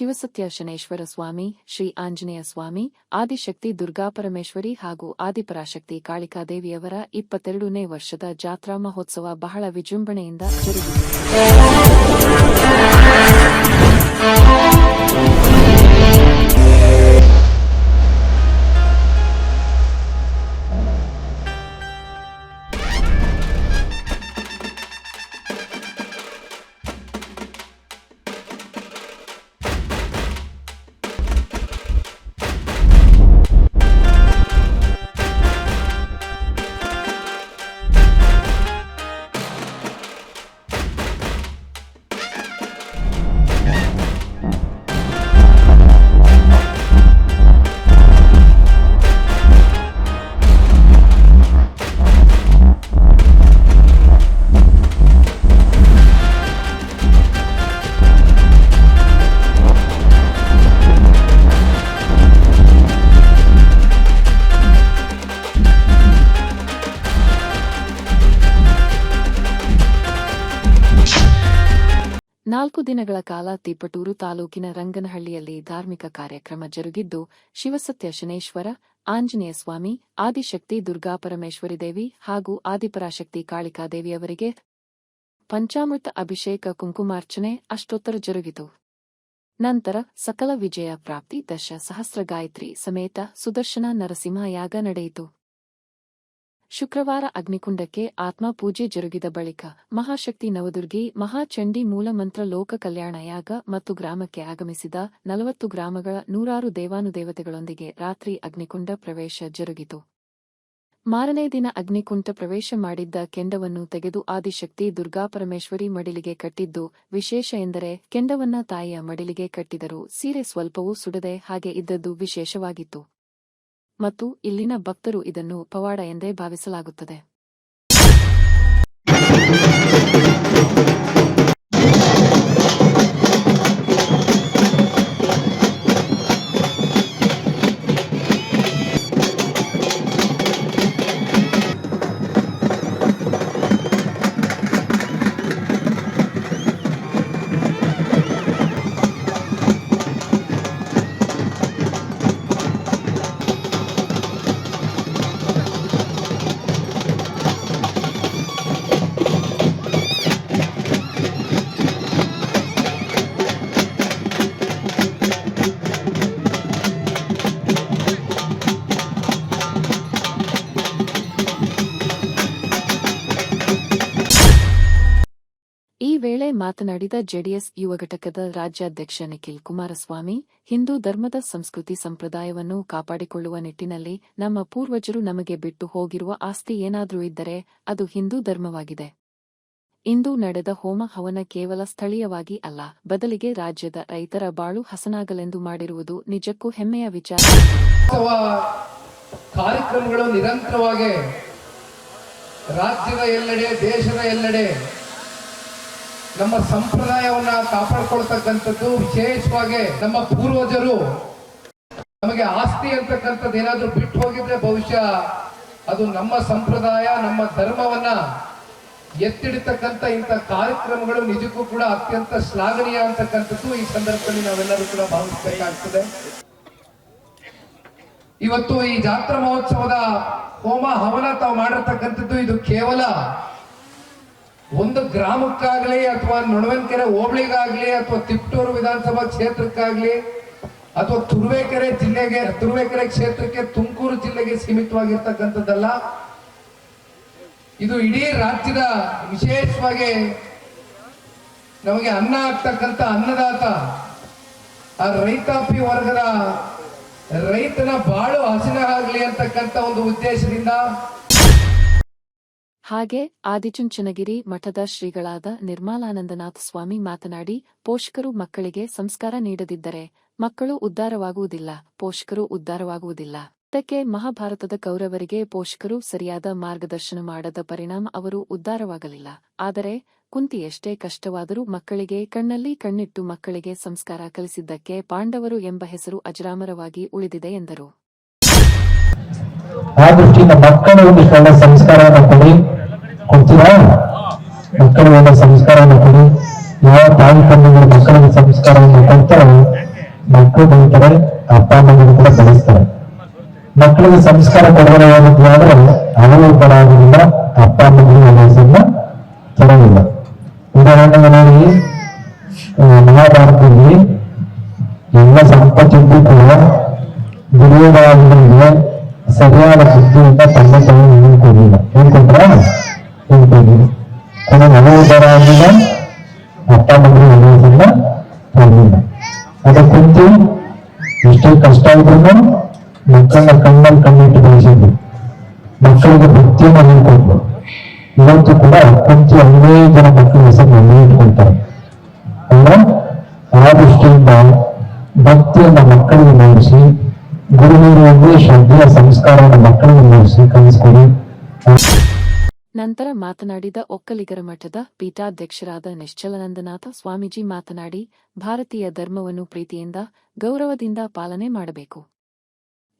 ಶಿವಸತ್ಯ ಶನೇಶ್ವರ ಸ್ವಾಮಿ ಶ್ರೀ ಆಂಜನೇಯ ಸ್ವಾಮಿ ಆದಿಶಕ್ತಿ ದುರ್ಗಾಪರಮೇಶ್ವರಿ ಹಾಗೂ ಆದಿಪರಾಶಕ್ತಿ ಕಾಳಿಕಾದೇವಿಯವರ ಇಪ್ಪತ್ತೆರಡನೇ ವರ್ಷದ ಜಾತ್ರಾ ಮಹೋತ್ಸವ ಬಹಳ ವಿಜೃಂಭಣೆಯಿಂದ ಜರುಗಿತು ನಾಲ್ಕು ದಿನಗಳ ಕಾಲ ತಿಪ್ಪಟೂರು ತಾಲೂಕಿನ ರಂಗನಹಳ್ಳಿಯಲ್ಲಿ ಧಾರ್ಮಿಕ ಕಾರ್ಯಕ್ರಮ ಜರುಗಿದ್ದು, ಶಿವಸತ್ಯ ಶನೇಶ್ವರ, ಆಂಜನೇಯ ಸ್ವಾಮಿ, ಆದಿಶಕ್ತಿ ದುರ್ಗಾಪರಮೇಶ್ವರಿ ದೇವಿ ಹಾಗೂ ಆದಿಪರಾಶಕ್ತಿ ಕಾಳಿಕಾದೇವಿಯವರಿಗೆ ಪಂಚಾಮೃತ ಅಭಿಷೇಕ ಕುಂಕುಮಾರ್ಚನೆ ಅಷ್ಟೋತ್ತರ ಜರುಗಿತು. ನಂತರ ಸಕಲ ವಿಜಯ ಪ್ರಾಪ್ತಿ ದಶ ಸಹಸ್ರ ಗಾಯತ್ರಿ ಸಮೇತ ಸುದರ್ಶನ ನರಸಿಂಹ ಯಾಗ ನಡೆಯಿತು. ಶುಕ್ರವಾರ ಅಗ್ನಿಕುಂಡಕ್ಕೆ ಆತ್ಮಪೂಜೆ ಜರುಗಿದ ಬಳಿಕ ಮಹಾಶಕ್ತಿ ನವದುರ್ಗಿ ಮಹಾಚಂಡಿ ಮೂಲಮಂತ್ರ ಲೋಕ ಕಲ್ಯಾಣ ಯಾಗ ಮತ್ತು ಗ್ರಾಮಕ್ಕೆ ಆಗಮಿಸಿದ ನಲವತ್ತು ಗ್ರಾಮಗಳ ನೂರಾರು ದೇವಾನುದೇವತೆಗಳೊಂದಿಗೆ ರಾತ್ರಿ ಅಗ್ನಿಕುಂಡ ಪ್ರವೇಶ ಜರುಗಿತು. ಮಾರನೇ ದಿನ ಅಗ್ನಿಕುಂಟ ಪ್ರವೇಶ ಮಾಡಿದ್ದ ಕೆಂಡವನ್ನು ತೆಗೆದು ಆದಿಶಕ್ತಿ ದುರ್ಗಾಪರಮೇಶ್ವರಿ ಮಡಿಲಿಗೆ ಕಟ್ಟಿದ್ದು ವಿಶೇಷ ಎಂದರೆ ಕೆಂಡವನ್ನ ತಾಯಿಯ ಮಡಿಲಿಗೆ ಕಟ್ಟಿದರು ಸೀರೆ ಸ್ವಲ್ಪವೂ ಸುಡದೆ ಹಾಗೆ ಇದ್ದದ್ದು ವಿಶೇಷವಾಗಿತ್ತು. ಮತ್ತು ಇಲ್ಲಿನ ಭಕ್ತರು ಇದನ್ನು ಪವಾಡ ಎಂದೇ ಭಾವಿಸಲಾಗುತ್ತದೆ. ಈ ವೇಳೆ ಮಾತನಾಡಿದ ಜೆಡಿಎಸ್ ಯುವ ಘಟಕದ ರಾಜ್ಯಾಧ್ಯಕ್ಷ ನಿಖಿಲ್ ಕುಮಾರಸ್ವಾಮಿ, ಹಿಂದೂ ಧರ್ಮದ ಸಂಸ್ಕೃತಿ ಸಂಪ್ರದಾಯವನ್ನು ಕಾಪಾಡಿಕೊಳ್ಳುವ ನಿಟ್ಟಿನಲ್ಲಿ ನಮ್ಮ ಪೂರ್ವಜರು ನಮಗೆ ಬಿಟ್ಟು ಹೋಗಿರುವ ಆಸ್ತಿ ಏನಾದರೂ ಇದ್ದರೆ ಅದು ಹಿಂದೂ ಧರ್ಮವಾಗಿದೆ. ಇಂದು ನಡೆದ ಹೋಮ ಹವನ ಕೇವಲ ಸ್ಥಳೀಯವಾಗಿ ಅಲ್ಲ, ಬದಲಿಗೆ ರಾಜ್ಯದ ರೈತರ ಬಾಳು ಹಸನಾಗಲೆಂದು ಮಾಡಿರುವುದು ನಿಜಕ್ಕೂ ಹೆಮ್ಮೆಯ ವಿಚಾರ. ಕಾರ್ಯಕ್ರಮಗಳು ನಿರಂತರವಾಗಿ ರಾಜ್ಯದ ಎಲ್ಲೆಡೆ, ದೇಶದ ಎಲ್ಲೆಡೆ ನಮ್ಮ ಸಂಪ್ರದಾಯವನ್ನ ಕಾಪಾಡ್ಕೊಳ್ತಕ್ಕಂಥದ್ದು ವಿಶೇಷವಾಗಿ ನಮ್ಮ ಪೂರ್ವಜರು. ನಮಗೆ ಆಸ್ತಿ ಅಂತಕ್ಕಂಥದ್ದು ಏನಾದ್ರೂ ಬಿಟ್ಟು ಹೋಗಿದ್ರೆ ಬಹುಶಃ ಅದು ನಮ್ಮ ಸಂಪ್ರದಾಯ, ನಮ್ಮ ಧರ್ಮವನ್ನ ಎತ್ತಿಡತಕ್ಕಂಥ ಇಂಥ ಕಾರ್ಯಕ್ರಮಗಳು ನಿಜಕ್ಕೂ ಕೂಡ ಅತ್ಯಂತ ಶ್ಲಾಘನೀಯ ಅಂತಕ್ಕಂಥದ್ದು ಈ ಸಂದರ್ಭದಲ್ಲಿ ನಾವೆಲ್ಲರೂ ಕೂಡ ಭಾವಿಸಬೇಕಾಗ್ತದೆ. ಇವತ್ತು ಈ ಜಾತ್ರಾ ಮಹೋತ್ಸವದ ಹೋಮ ಹವನ ತಾವು ಮಾಡಿರ್ತಕ್ಕಂಥದ್ದು ಇದು ಕೇವಲ ಒಂದು ಗ್ರಾಮಕ್ಕಾಗಲಿ ಅಥವಾ ನಡುವನ್ಕೆರೆ ಹೋಬಳಿಗಾಗ್ಲಿ ಅಥವಾ ತಿಪ್ಟೂರು ವಿಧಾನಸಭಾ ಕ್ಷೇತ್ರಕ್ಕಾಗ್ಲಿ ಅಥವಾ ತುರುವೇಕೆರೆ ಜಿಲ್ಲೆಗೆ, ತುರುವೇಕೆರೆ ಕ್ಷೇತ್ರಕ್ಕೆ ತುಮಕೂರು ಜಿಲ್ಲೆಗೆ ಸೀಮಿತವಾಗಿರ್ತಕ್ಕಂಥದ್ದಲ್ಲ. ಇದು ಇಡೀ ರಾಜ್ಯದ ವಿಶೇಷವಾಗಿ ನಮಗೆ ಅನ್ನ ಆಗ್ತಕ್ಕಂಥ ಅನ್ನದಾತ, ಆ ರೈತಾಪಿ ವರ್ಗದ ರೈತನ ಬಾಳು ಹಸಿನ ಆಗಲಿ ಅಂತಕ್ಕಂಥ ಒಂದು ಉದ್ದೇಶದಿಂದ ಹಾಗೆ ಆದಿಚುಂಚನಗಿರಿ ಮಠದ ಶ್ರೀಗಳಾದ ನಿರ್ಮಲಾನಂದನಾಥ ಸ್ವಾಮಿ ಮಾತನಾಡಿ, ಪೋಷಕರು ಮಕ್ಕಳಿಗೆ ಸಂಸ್ಕಾರ ನೀಡದಿದ್ದರೆ ಮಕ್ಕಳು ಉದ್ಧಾರವಾಗುವುದಿಲ್ಲ, ಪೋಷಕರು ಉದ್ಧಾರವಾಗುವುದಿಲ್ಲ. ಇದಕ್ಕೆ ಮಹಾಭಾರತದ ಕೌರವರಿಗೆ ಪೋಷಕರು ಸರಿಯಾದ ಮಾರ್ಗದರ್ಶನ ಮಾಡದ ಪರಿಣಾಮ ಅವರು ಉದ್ಧಾರವಾಗಲಿಲ್ಲ. ಆದರೆ ಕುಂತಿ ಎಷ್ಟೇ ಕಷ್ಟವಾದರೂ ಮಕ್ಕಳಿಗೆ ಕಣ್ಣಲ್ಲಿ ಕಣ್ಣಿಟ್ಟು ಮಕ್ಕಳಿಗೆ ಸಂಸ್ಕಾರ ಕಲಿಸಿದ್ದಕ್ಕೆ ಪಾಂಡವರು ಎಂಬ ಹೆಸರು ಅಜರಾಮರವಾಗಿ ಉಳಿದಿದೆ ಎಂದರು. ಆ ದೃಷ್ಟಿಯಿಂದ ಮಕ್ಕಳ ಒಂದು ಸಂಸ್ಕಾರವನ್ನು ಕೊಡಿ. ಕೊಡ್ತೀರಾ ಮಕ್ಕಳು ಒಳ್ಳೆ ಸಂಸ್ಕಾರವನ್ನು ಕೊಡಿ ಯಾವ ತಾಯಿ ತಂದೆಗಳು ಮಕ್ಕಳಿಗೆ ಸಂಸ್ಕಾರವನ್ನು ಕೊಡ್ತಾರೋ ಮಕ್ಕಳು ಬೆಳಿತಾರೆ ಅಪ್ಪ ಅಮ್ಮನಿಗೆ ಕೂಡ ಬೆಳೆಸ್ತಾರೆ ಮಕ್ಕಳಿಗೆ ಸಂಸ್ಕಾರ ಕೊಡದೇ ಹೋಗುತ್ತೆ ಆದ್ರೆ ಅವರು ಕೂಡ ಆಗೋದಿಲ್ಲ ಅಪ್ಪ ಅಮ್ಮನಿಗೆ ವಯಸ್ಸನ್ನ ತರೋದಿಲ್ಲ ಉದಾಹರಣೆಗೆ ನೋಡಿ ಆ, ಮಹಾಭಾರತದಲ್ಲಿ ಎಲ್ಲ ಸಂಪತ್ತಿದ್ದು ಕೂಡ ದುರ್ಯೋಧನಿಗೆ ಸರಿಯಾದ ಬುದ್ಧಿಯಿಂದ ತಂದೆ ತಾಯಿ ಹೇಳ್ಕೊಡ್ಲಿಲ್ಲ ಹೇಳ್ಕೊಟ್ರ ಹೇಳ್ಕೊಡ್ಲಿಲ್ಲ ಕೊನೆ ಮನೋದರ ಆಗಿಲ್ಲ ಅಪ್ಪ ಮಗನಿಗೆ ವಯಸ್ಸನ್ನ ತರಲಿಲ್ಲ ಅದಕ್ಕಂತೂ ಎಷ್ಟೇ ಕಷ್ಟ ಇದ್ರು ಮಕ್ಕಳನ್ನ ಕಣ್ಣಲ್ಲಿ ಕಣ್ಣಿಟ್ಟು ಬೆಳೆಸಿದ್ರು ಮಕ್ಕಳಿಗೆ ಭಕ್ತಿಯನ್ನ ಹೇಳ್ಕೊಟ್ರು ಇವತ್ತು ಕೂಡ ಕುಂತು ಹದಿನೈದು ಜನ ಮಕ್ಕಳ ಹೆಸರು ನನ್ನೇ ಇಟ್ಕೊಳ್ತಾರೆ ಅಲ್ಲ ಆ ದೃಷ್ಟಿಯಿಂದ ಭಕ್ತಿಯನ್ನ ಮಕ್ಕಳಿಗೆ ಮೂಡಿಸಿ ಗುರುವಿನಲ್ಲಿ ಶ್ರದ್ಧೆಯ ಸಂಸ್ಕಾರವನ್ನು ಮಕ್ಕಳಿಗೆ ಮೂಡಿಸಿ ಕಲಿಸ್ಕೊಡಿ ನಂತರ ಮಾತನಾಡಿದ ಒಕ್ಕಲಿಗರ ಮಠದ ಪೀಠಾಧ್ಯಕ್ಷರಾದ ನಿಶ್ಚಲನಂದನಾಥ ಸ್ವಾಮೀಜಿ ಮಾತನಾಡಿ, ಭಾರತೀಯ ಧರ್ಮವನ್ನು ಪ್ರೀತಿಯಿಂದ, ಗೌರವದಿಂದ ಪಾಲನೆ ಮಾಡಬೇಕು.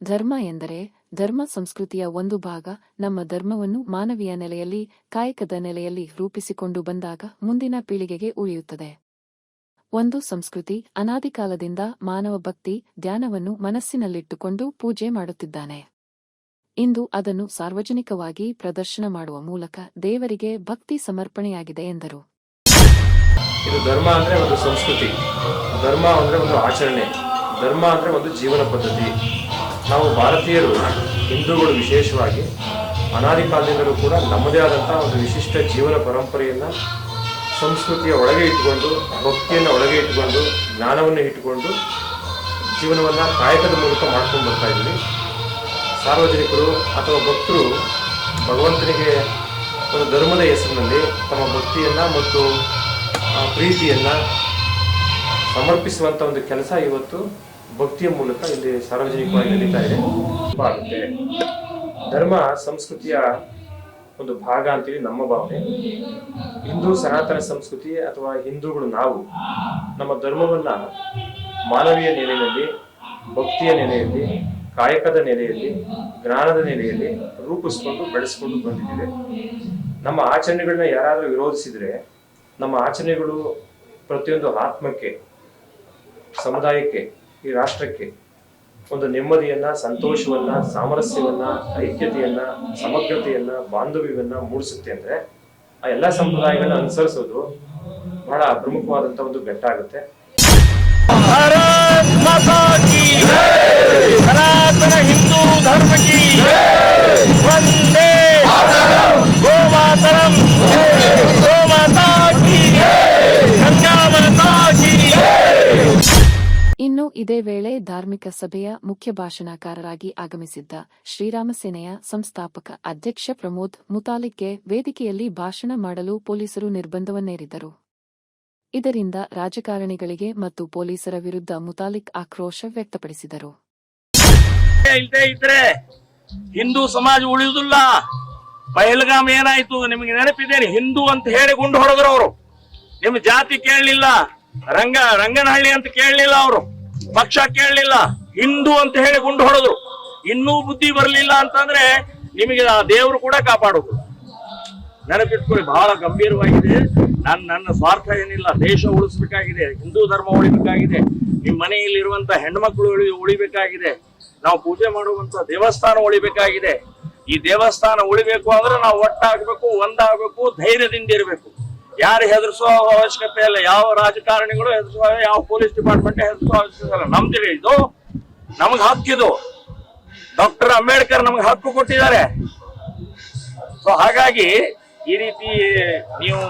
ಧರ್ಮ ಎಂದರೆ, ಧರ್ಮ ಸಂಸ್ಕೃತಿಯ ಒಂದು ಭಾಗ, ನಮ್ಮ ಧರ್ಮವನ್ನು ಮಾನವೀಯ ನೆಲೆಯಲ್ಲಿ, ಕಾಯಕದ ನೆಲೆಯಲ್ಲಿ ರೂಪಿಸಿಕೊಂಡು ಬಂದಾಗ ಮುಂದಿನ ಪೀಳಿಗೆಗೆ ಉಳಿಯುತ್ತದೆ. ಒಂದು ಸಂಸ್ಕೃತಿ, ಅನಾದಿಕಾಲದಿಂದ ಮಾನವ ಭಕ್ತಿ, ಧ್ಯಾನವನ್ನು ಮನಸ್ಸಿನಲ್ಲಿಟ್ಟುಕೊಂಡು ಪೂಜೆ ಮಾಡುತ್ತಿದ್ದಾನೆ. ಇಂದು ಅದನ್ನು ಸಾರ್ವಜನಿಕವಾಗಿ ಪ್ರದರ್ಶನ ಮಾಡುವ ಮೂಲಕ ದೇವರಿಗೆ ಭಕ್ತಿ ಸಮರ್ಪಣೆಯಾಗಿದೆ ಎಂದರು. ಇದು ಧರ್ಮ ಅಂದ್ರೆ ಒಂದು ಸಂಸ್ಕೃತಿ. ಧರ್ಮ ಅಂದ್ರೆ ಒಂದು ಆಚರಣೆ. ಧರ್ಮ ಅಂದ್ರೆ ಒಂದು ಜೀವನ ಪದ್ಧತಿ. ನಾವು ಭಾರತೀಯರು, ಹಿಂದೂಗಳು ವಿಶೇಷವಾಗಿ ಅನಾದಿ ಕಾಲದಿಂದಲೂ ಕೂಡ ನಮ್ಮದೇ ಆದಂತಹ ಒಂದು ವಿಶಿಷ್ಟ ಜೀವನ ಪರಂಪರೆಯನ್ನ ಸಂಸ್ಕೃತಿಯ ಒಳಗೆ ಇಟ್ಟುಕೊಂಡು, ಭಕ್ತಿಯನ್ನು ಒಳಗೆ ಇಟ್ಟುಕೊಂಡು, ಜ್ಞಾನವನ್ನು ಇಟ್ಟುಕೊಂಡು ಜೀವನವನ್ನ ಕಾಯಕದ ಮೂಲಕ ಮಾಡ್ಕೊಂಡು ಬರ್ತಾ ಇದ್ದೀವಿ. ಸಾರ್ವಜನಿಕರು ಅಥವಾ ಭಕ್ತರು ಭಗವಂತನಿಗೆ ಒಂದು ಧರ್ಮದ ಹೆಸರಿನಲ್ಲಿ ತಮ್ಮ ಭಕ್ತಿಯನ್ನ ಮತ್ತು ಪ್ರೀತಿಯನ್ನು ಸಮರ್ಪಿಸುವಂಥ ಒಂದು ಕೆಲಸ ಇವತ್ತು ಭಕ್ತಿಯ ಮೂಲಕ ಇಲ್ಲಿ ಸಾರ್ವಜನಿಕವಾಗಿ ನಡೀತಾ ಇದೆ. ಆಗುತ್ತೆ ಧರ್ಮ ಸಂಸ್ಕೃತಿಯ ಒಂದು ಭಾಗ ಅಂತೇಳಿ ನಮ್ಮ ಭಾವನೆ. ಹಿಂದೂ ಸನಾತನ ಸಂಸ್ಕೃತಿ ಅಥವಾ ಹಿಂದೂಗಳು ನಾವು ನಮ್ಮ ಧರ್ಮವನ್ನ ಮಾನವೀಯ ನೆಲೆಯಲ್ಲಿ ಭಕ್ತಿಯ ನೆಲೆಯಲ್ಲಿ ಕಾಯಕದ ನೆಲೆಯಲ್ಲಿ, ಜ್ಞಾನದ ನೆಲೆಯಲ್ಲಿ ರೂಪಿಸ್ಕೊಂಡು ಬೆಳೆಸ್ಕೊಂಡು ಬಂದಿದ್ದೇವೆ. ನಮ್ಮ ಆಚರಣೆಗಳನ್ನ ಯಾರಾದರೂ ವಿರೋಧಿಸಿದ್ರೆ, ನಮ್ಮ ಆಚರಣೆಗಳು ಪ್ರತಿಯೊಂದು ಆತ್ಮಕ್ಕೆ, ಸಮುದಾಯಕ್ಕೆ, ಈ ರಾಷ್ಟ್ರಕ್ಕೆ ಒಂದು ನೆಮ್ಮದಿಯನ್ನ, ಸಂತೋಷವನ್ನ, ಸಾಮರಸ್ಯವನ್ನ, ಐಕ್ಯತೆಯನ್ನ, ಸಮಗ್ರತೆಯನ್ನ, ಬಾಂಧವ್ಯವನ್ನ ಮೂಡಿಸುತ್ತೆ ಅಂದ್ರೆ, ಆ ಎಲ್ಲ ಸಂಪ್ರದಾಯಗಳನ್ನ ಅನುಸರಿಸೋದು ಬಹಳ ಪ್ರಮುಖವಾದಂತ ಒಂದು ಘಟ್ಟ ಆಗುತ್ತೆ. भारत माता की सनातन हिंदू धर्म की वंदे गो मातरम गो माता की गंगा माता की ಇನ್ನು ಇದೇ ವೇಳೆ ಧಾರ್ಮಿಕ ಸಭೆಯ ಮುಖ್ಯ ಭಾಷಣಕಾರರಾಗಿ ಆಗಮಿಸಿದ್ದ ಶ್ರೀರಾಮ ಸೇನೆಯ ಸಂಸ್ಥಾಪಕ ಅಧ್ಯಕ್ಷ ಪ್ರಮೋದ್ ಮುತಾಲಿಕ್ಗೆ ವೇದಿಕೆಯಲ್ಲಿ ಭಾಷಣ ಮಾಡಲು ಪೊಲೀಸರು ನಿರ್ಬಂಧವನ್ನೇರಿದ್ದರು ಇದರಿಂದ ರಾಜಕಾರಣಿಗಳಿಗೆ ಮತ್ತು ಪೊಲೀಸರ ವಿರುದ್ಧ ಮುತಾಲಿಕ್ ಆಕ್ರೋಶ ವ್ಯಕ್ತಪಡಿಸಿದರು. ಇಲ್ಲದೆ ಇದ್ರೆ ಹಿಂದೂ ಸಮಾಜ ಉಳಿಯುವುದಿಲ್ಲ. ಪಹಲ್ಗಾಮ್ ಏನಾಯ್ತು ನಿಮಗೆ ನೆನಪಿದ್ದೇನೆ ಹಿಂದೂ ಅಂತ ಹೇಳಿ ಗುಂಡು ಹೊಡೆದ್ರು ಅವರು. ನಿಮ್ ಜಾತಿ ಕೇಳಲಿಲ್ಲ, ರಂಗ, ರಂಗನಹಳ್ಳಿ ಅಂತ ಕೇಳಲಿಲ್ಲ ಅವರು. ಪಕ್ಷ ಕೇಳಲಿಲ್ಲ, ಹಿಂದೂ ಅಂತ ಹೇಳಿ ಗುಂಡು ಹೊಡೆದ್ರು. ಇನ್ನೂ ಬುದ್ಧಿ ಬರಲಿಲ್ಲ ಅಂತಂದ್ರೆ ನಿಮಗೆ ಆ ದೇವರು ಕೂಡ ಕಾಪಾಡೋದು ನೆನಪಿಟ್ಕೊಳ್ಳಿ, ಬಹಳ ಗಂಭೀರವಾಗಿದೆ. ನನ್ನ ನನ್ನ ಸ್ವಾರ್ಥ ಏನಿಲ್ಲ, ದೇಶ ಉಳಿಸ್ಬೇಕಾಗಿದೆ, ಹಿಂದೂ ಧರ್ಮ ಉಳಿಬೇಕಾಗಿದೆ ನಿಮ್ಮ ಮನೆಯಲ್ಲಿರುವಂತ ಹೆಣ್ಮಕ್ಳು ಉಳಿ ಉಳಿಬೇಕಾಗಿದೆ, ನಾವು ಪೂಜೆ ಮಾಡುವಂತ ದೇವಸ್ಥಾನ ಉಳಿಬೇಕಾಗಿದೆ. ಈ ದೇವಸ್ಥಾನ ಉಳಿಬೇಕು ಅಂದ್ರೆ ನಾವು ಒಟ್ಟಾಗಬೇಕು, ಒಂದಾಗಬೇಕು, ಧೈರ್ಯದಿಂದ ಇರಬೇಕು. ಯಾರು ಹೆದರ್ಸೋ ಅವಶ್ಯಕತೆ ಇಲ್ಲ, ಯಾವ ರಾಜಕಾರಣಿಗಳು ಹೆದರ್ಸೋ, ಯಾವ ಪೊಲೀಸ್ ಡಿಪಾರ್ಟ್ಮೆಂಟ್ ಹೆದರ್ಸೋ ಅವಶ್ಯಕತೆ ಇಲ್ಲ. ನಮ್ದಿದೆ ಇದು ನಮ್ಗೆ ಹಕ್ಕಿದು. ಡಾಕ್ಟರ್ ಅಂಬೇಡ್ಕರ್ ನಮ್ಗೆ ಹಕ್ಕು ಕೊಟ್ಟಿದ್ದಾರೆ. ಸೊ ಹಾಗಾಗಿ ಈ ರೀತಿ ನೀವು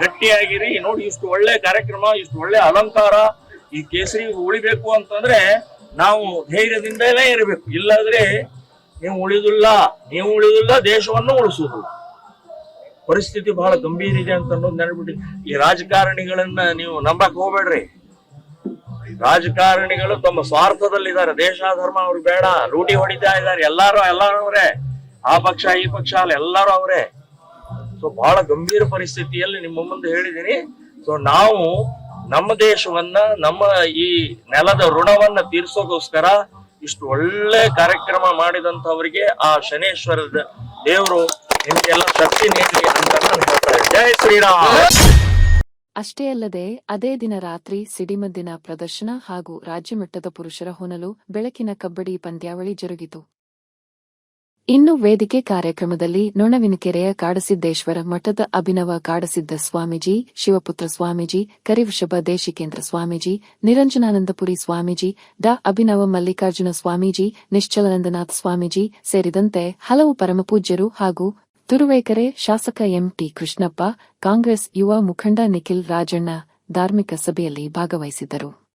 ಗಟ್ಟಿಯಾಗಿರಿ. ನೋಡಿ, ಇಷ್ಟು ಒಳ್ಳೆ ಕಾರ್ಯಕ್ರಮ, ಇಷ್ಟು ಒಳ್ಳೆ ಅಲಂಕಾರ, ಈ ಕೇಸರಿ ಉಳಿಬೇಕು ಅಂತಂದ್ರೆ ನಾವು ಧೈರ್ಯದಿಂದಲೇ ಇರಬೇಕು. ಇಲ್ಲಾದ್ರೆ ನೀವು ಉಳಿದಿಲ್ಲ ನೀವು ಉಳಿದಿಲ್ಲ, ದೇಶವನ್ನು ಉಳಿಸುವುದು. ಪರಿಸ್ಥಿತಿ ಬಹಳ ಗಂಭೀರ ಇದೆ ಅಂತ ಅನ್ನೋದು ನೆನಪಿಟ್ಟು ಈ ರಾಜಕಾರಣಿಗಳನ್ನ ನೀವು ನಂಬಕ್ ಹೋಗ್ಬೇಡ್ರಿ. ರಾಜಕಾರಣಿಗಳು ತಮ್ಮ ಸ್ವಾರ್ಥದಲ್ಲಿದ್ದಾರೆ. ದೇಶ, ಧರ್ಮ ಅವ್ರಿಗೆ ಬೇಡ. ಲೂಟಿ ಹೊಡಿತಾ ಇದ್ದಾರೆ. ಎಲ್ಲಾರು ಎಲ್ಲಾರು ಅವರೇ. ಆ ಪಕ್ಷ, ಈ ಪಕ್ಷ, ಅಲ್ಲ ಎಲ್ಲಾರು ಅವರೇ. ಸೊ ಬಹಳ ಗಂಭೀರ ಪರಿಸ್ಥಿತಿಯಲ್ಲಿ ನಿಮ್ಮ ಮುಂದೆ ಹೇಳಿದೀನಿ. ಸೊ ನಾವು ನಮ್ಮ ದೇಶವನ್ನ, ನಮ್ಮ ಈ ನೆಲದ ಋಣವನ್ನ ತೀರ್ಸೋಗೋಸ್ಕರ ಇಷ್ಟು ಒಳ್ಳೆ ಕಾರ್ಯಕ್ರಮ ಮಾಡಿದಂತವರಿಗೆ ಆ ಶನೇಶ್ವರದ ದೇವರು ನಿಮಗೆಲ್ಲ ಶಕ್ತಿ ನೀಡಲಿ ಅಂತ ನಾನು ಹೇಳ್ತಾ ಇದ್ದೀನಿ. ಜೈ ಶ್ರೀರಾಮ್! ಅಷ್ಟೇ ಅಲ್ಲದೆ, ಅದೇ ದಿನ ರಾತ್ರಿ ಸಿಡಿಮದ್ದಿನ ಪ್ರದರ್ಶನ ಹಾಗೂ ರಾಜ್ಯಮಟ್ಟದ ಪುರುಷರ ಹೊನಲು ಬೆಳಕಿನ ಕಬ್ಬಡಿ ಪಂದ್ಯಾವಳಿ ಜರುಗಿತು. ಇನ್ನು ವೇದಿಕೆ ಕಾರ್ಯಕ್ರಮದಲ್ಲಿ ನೊಣವಿನಕೆರೆಯ ಕಾಡಸಿದ್ದೇಶ್ವರ ಮಠದ ಅಭಿನವ ಕಾಡಸಿದ್ದ ಸ್ವಾಮೀಜಿ ಶಿವಪುತ್ರ ಸ್ವಾಮೀಜಿ, ಕರಿವೃಷಭ ದೇಶಿಕೇಂದ್ರ ಸ್ವಾಮೀಜಿ, ನಿರಂಜನಾನಂದಪುರಿ ಸ್ವಾಮೀಜಿ, ಡಾ ಅಭಿನವ ಮಲ್ಲಿಕಾರ್ಜುನ ಸ್ವಾಮೀಜಿ, ನಿಶ್ಚಲನಂದನಾಥ ಸ್ವಾಮೀಜಿ ಸೇರಿದಂತೆ ಹಲವು ಪರಮಪೂಜ್ಯರು ಹಾಗೂ ತುರುವೇಕರೆ ಶಾಸಕ ಎಂಟಿ ಕೃಷ್ಣಪ್ಪ, ಕಾಂಗ್ರೆಸ್ ಯುವ ಮುಖಂಡ ನಿಖಿಲ್ ರಾಜಣ್ಣ ಧಾರ್ಮಿಕ ಸಭೆಯಲ್ಲಿ ಭಾಗವಹಿಸಿದ್ದರು.